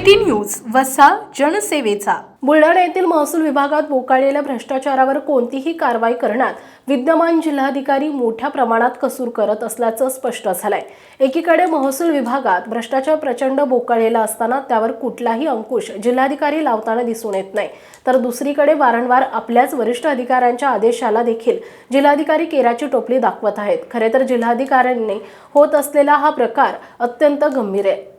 City news वसा जनसेवेचा. बुलढाणा येथील महसूल विभागात बोकाळलेल्या भ्रष्टाचारावर कोणतीही कारवाई करण्यात विद्यमान जिल्हाधिकारी मोठ्या प्रमाणात कसूर करत असल्याचं स्पष्ट झालंय. एकीकडे महसूल विभागात भ्रष्टाचार प्रचंड बोकाळलेला असताना त्यावर कुठलाही अंकुश जिल्हाधिकारी लावताना दिसून येत नाही. तर दुसरीकडे वारंवार आपल्याच वरिष्ठ अधिकाऱ्यांच्या आदेशाला देखील जिल्हाधिकारी केराची टोपली दाखवत आहेत. खरे तर जिल्हाधिकाऱ्यांनी होत असलेला हा प्रकार अत्यंत गंभीर आहे.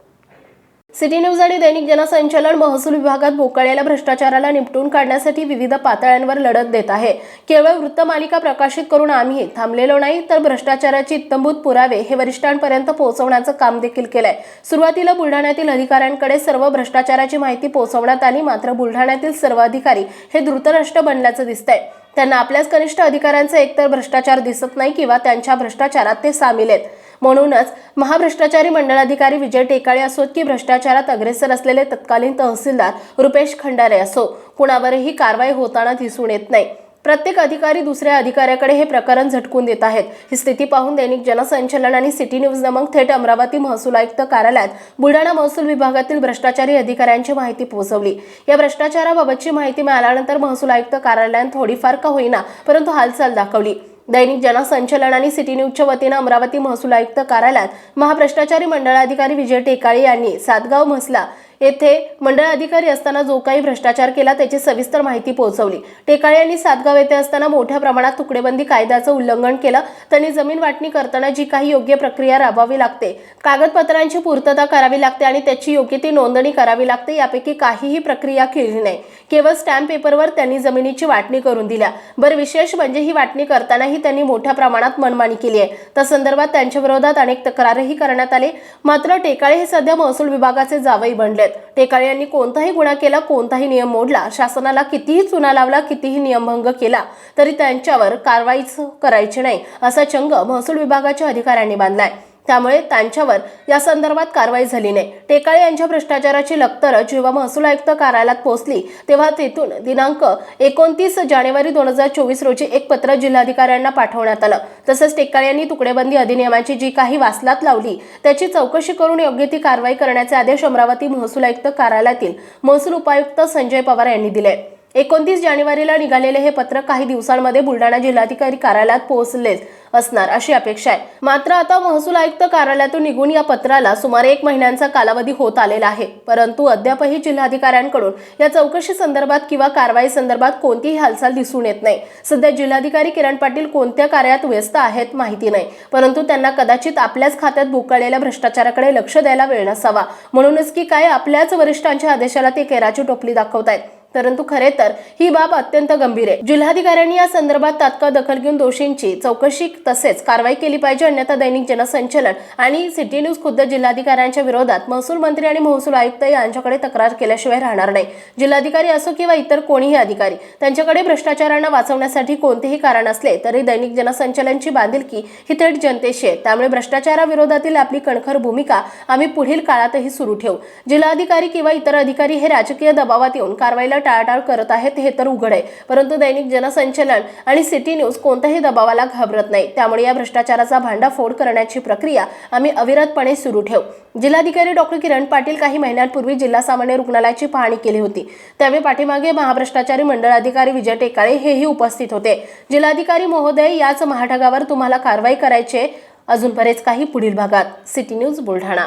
सिटी न्यूज आणि दैनिक जनसंचालन महसूल विभागात बोकाळलेल्या भ्रष्टाचाराला निपटून काढण्यासाठी विविध पातळ्यांवर लढत देत आहे. केवळ वृत्तमालिका प्रकाशित करून आम्ही थांबलेलो नाही तर भ्रष्टाचाराचे इत्तंभूत पुरावे हे वरिष्ठांपर्यंत पोहोचवण्याचं काम देखील केलंय. सुरुवातीला बुलढाण्यातील अधिकाऱ्यांकडे सर्व भ्रष्टाचाराची माहिती पोहोचवण्यात आली मात्र बुलढाण्यातील सर्व अधिकारी हे धृतराष्ट्र बनल्याचं दिसतंय. त्यांना आपल्याच कनिष्ठ अधिकाऱ्यांचा एकतर भ्रष्टाचार दिसत नाही किंवा त्यांच्या भ्रष्टाचारात ते सामील आहेत. म्हणूनच महाभ्रष्टाचारी मंडळाधिकारी विजय टेकाळे असोत की भ्रष्टाचारात अग्रेसर असलेले तत्कालीन तहसीलदार रुपेश खंडारे असो कुणावरही कारवाई होताना दिसून येत नाही. प्रत्येक अधिकारी दुसऱ्या अधिकाऱ्याकडे हे प्रकरण झटकून देत आहेत. ही स्थिती पाहून दैनिक जनसंचलन आणि सिटी न्यूज नमक थेट अमरावती महसूल आयुक्त कार्यालयात बुलढाणा महसूल विभागातील भ्रष्टाचारी अधिकाऱ्यांची माहिती पोहोचवली. या भ्रष्टाचाराबाबतची माहिती मिळाल्यानंतर महसूल आयुक्त कार्यालयात थोडीफार का होईना परंतु हालचाल दाखवली. दैनिक जनसंचलन आणि सिटी न्यूजच्या वतीनं अमरावती महसूल आयुक्त कार्यालयात महाभ्रष्टाचारी मंडळाधिकारी विजय टेकाळे यांनी सातगाव म्हसला येथे मंडळ अधिकारी असताना जो काही भ्रष्टाचार केला त्याची सविस्तर माहिती पोहोचवली. टेकाळे यांनी सातगाव येथे असताना मोठ्या प्रमाणात तुकडेबंदी कायद्याचं उल्लंघन केलं. त्यांनी जमीन वाटणी करताना जी काही योग्य प्रक्रिया राबवावी लागते कागदपत्रांची पूर्तता करावी लागते आणि त्याची योग्य ती नोंदणी करावी लागते यापैकी काहीही प्रक्रिया केली नाही. केवळ स्टॅम्प पेपरवर त्यांनी जमिनीची वाटणी करून दिल्या. बरं विशेष म्हणजे ही वाटणी करतानाही त्यांनी मोठ्या प्रमाणात मनमानी केली आहे. त्या संदर्भात त्यांच्या विरोधात अनेक तक्रारही करण्यात आले. मात्र टेकाळे हे सध्या महसूल विभागाचे जावई बनलेत. टेकाळे यांनी कोणताही गुन्हा केला कोणताही नियम मोडला शासनाला कितीही चुना लावला कितीही नियमभंग केला तरी त्यांच्यावर कारवाईच करायची नाही असा चंग महसूल विभागाच्या अधिकाऱ्यांनी बांधलाय. त्यामुळे त्यांच्यावर या संदर्भात कारवाई झाली नाही. टेकाळे यांच्या भ्रष्टाचाराची लखतर जेव्हा महसूल आयुक्त कार्यालयात पोहोचली तेव्हा तेथून दिनांक एकोणतीस जानेवारी दोन हजार चोवीस रोजी एक पत्र जिल्हाधिकाऱ्यांना पाठवण्यात आलं. तसंच टेकाळे यांनी तुकडेबंदी अधिनियमाची जी काही वासलात लावली त्याची चौकशी करून योग्य ती कारवाई करण्याचे आदेश अमरावती महसूल आयुक्त कार्यालयातील महसूल उपायुक्त संजय पवार यांनी दिले. एकोणतीस जानेवारीला निघालेले हे पत्र काही दिवसांमध्ये बुलढाणा जिल्हाधिकारी कार्यालयात पोहोचलेच असणार अशी अपेक्षा आहे. मात्र आता महसूल आयुक्त कार्यालयातून निघून या पत्राला सुमारे एक महिन्यांचा कालावधी होत आलेला आहे. परंतु अद्यापही जिल्हाधिकाऱ्यांकडून या चौकशी संदर्भात किंवा कारवाई संदर्भात कोणतीही हालचाल दिसून येत नाही. सध्या जिल्हाधिकारी किरण पाटील कोणत्या कार्यात व्यस्त आहेत माहिती नाही. परंतु त्यांना कदाचित आपल्याच खात्यात भुकळलेल्या भ्रष्टाचाराकडे लक्ष द्यायला वेळ नसावा. म्हणूनच की काय आपल्याच वरिष्ठांच्या आदेशाला ते केराची टोपली दाखवत आहेत परंतु खरे तर ही बाब अत्यंत गंभीर आहे. जिल्हाधिकाऱ्यांनी या संदर्भात तात्काळ दखल घेऊन दोषींची चौकशी तसेच कारवाई केली पाहिजे अन्यथा दैनिक जनसंचलन आणि सिटी न्यूज खुद्द जिल्हाधिकाऱ्यांच्या विरोधात महसूल मंत्री आणि महसूल आयुक्त यांच्याकडे तक्रार केल्याशिवाय राहणार नाही. जिल्हाधिकारी असो किंवा इतर कोणीही अधिकारी त्यांच्याकडे भ्रष्टाचारांना वाचवण्यासाठी कोणतेही कारण असले तरी दैनिक जनसंचलनची बांधिलकी ही थेट जनतेशी आहे. त्यामुळे भ्रष्टाचाराविरोधातील आपली कणखर भूमिका आम्ही पुढील काळातही सुरू ठेवू. जिल्हाधिकारी किंवा इतर अधिकारी हे राजकीय दबावात येऊन कारवाईला टाळाटाळ करत आहेत हे तर उघड आहे. परंतु दैनिक जनसंचलन आणि सिटी न्यूज कोणत्याही दबावाला घाबरत नाही. त्यामुळे या भ्रष्टाचाराचा भांडाफोड करण्याची प्रक्रिया आम्ही अविरतपणे सुरू ठेवू. जिल्हाधिकारी डॉक्टर किरण पाटील काही महिन्यांपूर्वी जिल्हा सामान्य रुग्णालयाची पाहणी केली होती. त्यावेळी पाठीमागे महाभ्रष्टाचारी मंडळ अधिकारी विजय टेकाळे हेही उपस्थित होते. जिल्हाधिकारी महोदय याच महाठगावर तुम्हाला कारवाई करायची अजून बरेच काही पुढील भागात. City news Buldhana.